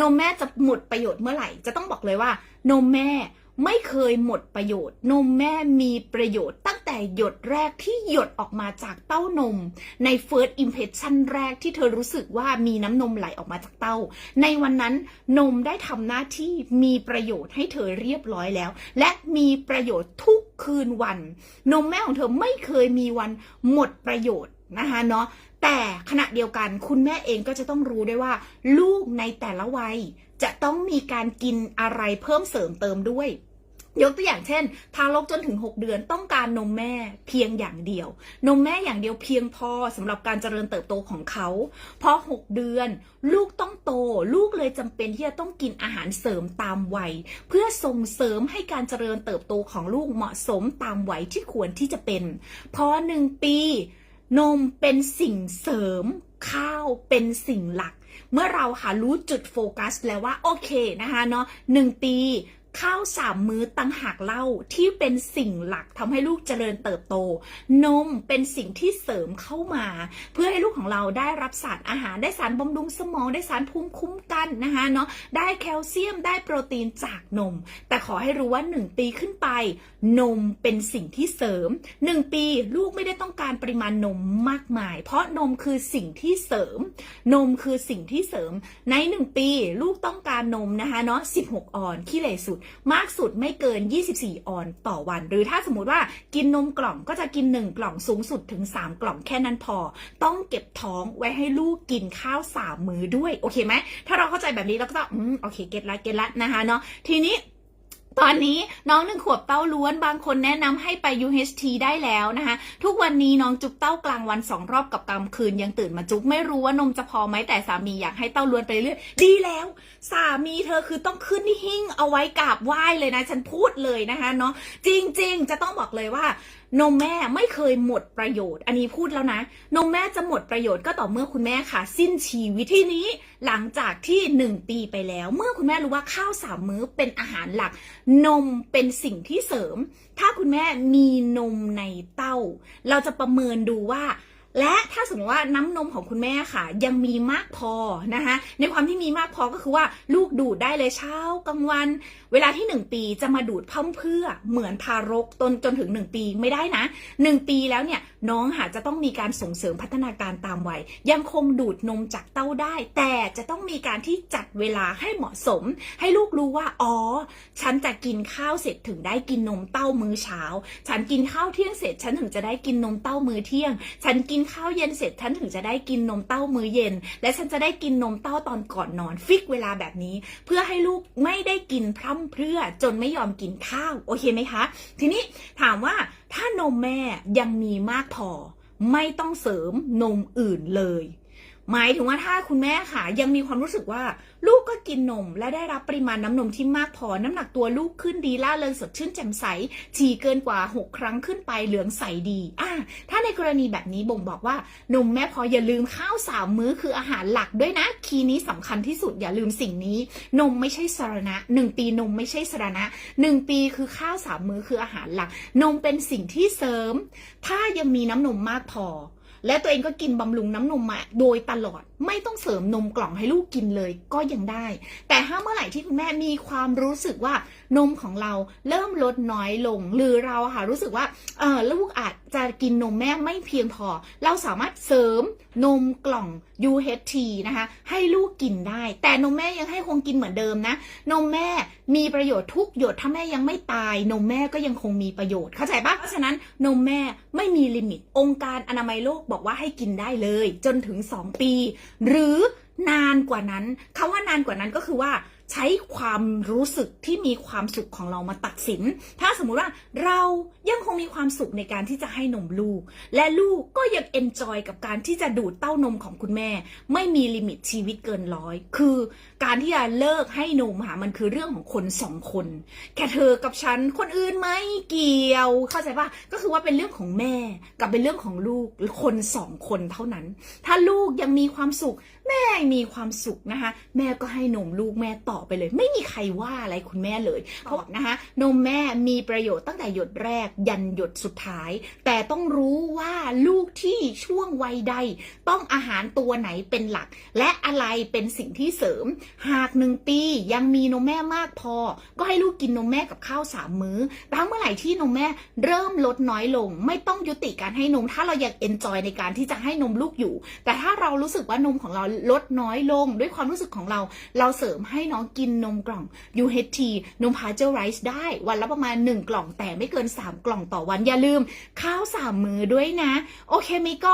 นมแม่จะหมดประโยชน์เมื่อไหร่ จะต้องบอกเลยว่า นมแม่ไม่เคยหมดประโยชน์ นมแม่มีประโยชน์ตั้งแต่หยดแรกที่หยดออกมาจากเต้านม ใน first impression แรกที่เธอรู้สึกว่ามีน้ำนมไหลออกมาจากเต้า ในวันนั้นนมได้ทำหน้าที่มีประโยชน์ให้เธอเรียบร้อยแล้ว และมีประโยชน์ทุกคืนวัน นมแม่ของเธอไม่เคยมีวันหมดประโยชน์นะคะเนาะ แต่ขณะเดียวกันคุณแม่เองก็จะต้องรู้ด้วยว่า ลูกในแต่ละวัย จะต้องมีการกินอะไรเพิ่มเสริมเติมด้วยยกตัวอย่างเช่น ทารกจนถึง 6 เดือนต้องการนมแม่เพียงอย่างเดียว นมแม่อย่างเดียวเพียงพอสำหรับการเจริญเติบโตของเขาพอ 6 เดือน ลูกต้องโต ลูกเลยจำเป็นที่จะต้องกินอาหารเสริมตามวัย เพื่อส่งเสริมให้การเจริญเติบโตของลูกเหมาะสมตามวัยที่ควรที่จะเป็น พอหนึ่งปี นมเป็นสิ่งเสริม ข้าวเป็นสิ่งหลัก เมื่อเราค่ะรู้จุดโฟกัสแล้วว่า โอเคนะคะเนาะหนึ่งปี ข้าวสามมื้อตังหากเล่าที่เป็นสิ่งหลักทำให้ลูกเจริญเติบโต นมเป็นสิ่งที่เสริมเข้ามา เพื่อให้ลูกของเราได้รับสารอาหารได้สารบำรุงสมองได้สารภูมิคุ้มกันนะคะเนาะได้แคลเซียมได้โปรตีนจากนม แต่ขอให้รู้ว่า 1 ปีขึ้นไป นมเป็นสิ่งที่เสริม 1 ปีลูกไม่ได้ต้องการปริมาณนมมากมาย เพราะนมคือสิ่งที่เสริม นมคือสิ่งที่เสริมใน 1 ปี ลูกต้องการนมนะคะเนาะ16 ออนขี้เหร่สุดมากสุดไม่เกิน 24 ออนต่อวัน หรือถ้าสมมติว่ากินนมกล่องก็จะกิน 1 กล่องสูงสุดถึง 3 กล่องแค่นั้นพอ ต้องเก็บท้องไว้ให้ลูกกินข้าวสามมื้อด้วย โอเคไหมถ้าเราเข้าใจแบบนี้เราก็จะอืมโอเคเก็ตละเก็ตละนะคะเนาะทีนี้ ตอนนี้น้องหนึ่งขวบเต้าล้วนบางคนแนะนำให้ไป UHT ได้แล้วนะคะ ทุกวันนี้น้องจุกเต้ากลางวันสองรอบกับกลางคืนยังตื่นมาจุกไม่รู้ว่านมจะพอไหมแต่สามีอยากให้เต้าล้วนไปเรื่อยดีแล้ว สามีเธอคือต้องขึ้นหิ้งเอาไว้กราบไหว้เลยนะ ฉันพูดเลยนะคะเนาะจริง ๆ จะต้องบอกเลยว่า นมแม่ไม่เคยหมดประโยชน์ อันนี้พูดแล้วนะ นมแม่จะหมดประโยชน์ก็ต่อเมื่อคุณแม่ค่ะ สิ้นชีวิตที่นี้หลังจากที่หนึ่งปีไปแล้ว เมื่อคุณแม่รู้ว่าข้าวสามมื้อเป็นอาหารหลัก นมเป็นสิ่งที่เสริม ถ้าคุณแม่มีนมในเต้า เราจะประเมินดูว่า และถ้าสมมติว่าน้ำนมของคุณแม่ค่ะ ยังมีมากพอนะคะในความที่มีมากพอก็คือว่าลูกดูดได้เลยเช้ากลางวัน เวลาที่ 1 ปีจะมาดูดพร่ำเพื่อเหมือนทารกตนจนถึง 1 ปีไม่ได้นะ 1 ปีแล้วเนี่ยน้องหาจะต้องมีการส่งเสริมพัฒนาการตามวัยยังคงดูดนมจากเต้าได้ แต่จะต้องมีการที่จัดเวลาให้เหมาะสม ให้ลูกรู้ว่าอ๋อ ฉันจะกินข้าวเสร็จถึงได้กินนมเต้ามื้อเช้า ฉันกินข้าวเที่ยงเสร็จฉันถึงจะได้กินนมเต้ามื้อเที่ยง ฉันกินข้าวเย็นเสร็จฉันถึงจะได้กินนมเต้ามื้อเย็น และฉันจะได้กินนมเต้าตอนก่อนนอนฟิกเวลาแบบนี้ เพื่อให้ลูกไม่ได้กินพร่ำเพรื่อจนไม่ยอมกินข้าวโอเคไหมคะ ทีนี้ถามว่าถ้านมแม่ยังมีมากพอ ไม่ต้องเสริมนมอื่นเลย หมายถึงว่าถ้าคุณแม่ค่ะ ยังมีความรู้สึกว่า ลูกก็กินนม และได้รับปริมาณน้ำนมที่มากพอน้ำหนักตัวลูกขึ้นดีล่าเริงสดชื่นแจ่มใสฉี่เกินกว่า 6 ครั้งขึ้นไปเหลืองใสดีอะถ้าในกรณีแบบนี้บ่งบอกว่านมแม่พออย่าลืมข้าวสามมื้อคืออาหารหลักด้วยนะ คีย์นี้สำคัญที่สุดอย่าลืมสิ่งนี้ นมไม่ใช่สารณะหนึ่งปีนมไม่ใช่สารณะหนึ่งปีคือข้าวสามมื้อคืออาหารหลัก นมเป็นสิ่งที่เสริม ถ้ายังมีน้ำนมมากพอ และตัวเองก็กินบำรุงน้ำนมมาโดยตลอดไม่ต้องเสริมนมกล่องให้ลูกกินเลยก็ยังได้ แต่ถ้าเมื่อไหร่ที่คุณแม่มีความรู้สึกว่านมของเราเริ่มลดน้อยลง หรือเราค่ะรู้สึกว่าเออลูกอาจจะกินนมแม่ไม่เพียงพอ เราสามารถเสริมนมกล่อง UHT นะคะให้ลูกกินได้ แต่นมแม่ยังให้คงกินเหมือนเดิมนะ นมแม่มีประโยชน์ทุกหยดถ้าแม่ยังไม่ตาย นมแม่ก็ยังคงมีประโยชน์เข้าใจปะเพราะฉะนั้นนมแม่ไม่มีลิมิต องค์การอนามัยโลกบอกว่าให้กินได้เลย จนถึง 2 ปีหรือนานกว่านั้นคาว่านานกว่านั้นก็คือว่าใช้ความรู้สึกที่มีความสุขของเรามาตัดสิน ถ้าสมมุติว่าเรายังคงมีความสุขในการที่จะให้นมลูก และลูกก็ยังเอนจอยกับการที่จะดูดเต้านมของคุณแม่ ไม่มีลิมิตชีวิตเกินร้อย คือการที่จะเลิกให้นมค่ะมันคือเรื่องของคนสองคน แค่เธอกับฉันคนอื่นไม่เกี่ยว เข้าใจปะก็คือว่าเป็นเรื่องของแม่ กับเป็นเรื่องของลูกคนสองคนเท่านั้น ถ้าลูกยังมีความสุขแม่มีความสุขนะคะ แม่ก็ให้นมลูกแม่ต่อไปเลย ไม่มีใครว่าอะไรคุณแม่เลย เพราะนะคะนมแม่มีประโยชน์ตั้งแต่หยดแรกยันหยดสุดท้าย แต่ต้องรู้ว่าลูกที่ช่วงวัยใด ต้องอาหารตัวไหนเป็นหลัก และอะไรเป็นสิ่งที่เสริม หากหนึ่งปียังมีนมแม่มากพอ ก็ให้ลูกกินนมแม่กับข้าวสามมื้อแต่เมื่อไหร่ที่นมแม่เริ่มลดน้อยลง ไม่ต้องยุติการให้นม ถ้าเราอยากเอนจอยในการที่จะให้นมลูกอยู่ แต่ถ้าเรารู้สึกว่านมของเราลดน้อยลงด้วยความรู้สึกของเรา เราเสริมให้น้องกินนมกล่อง UHT นมพาเจอร์ไรซ์ได้ วันละประมาณ 1 กล่องแต่ไม่เกิน 3 กล่องต่อวันอย่าลืมข้าวสามมื้อด้วยนะ โอเคมิก็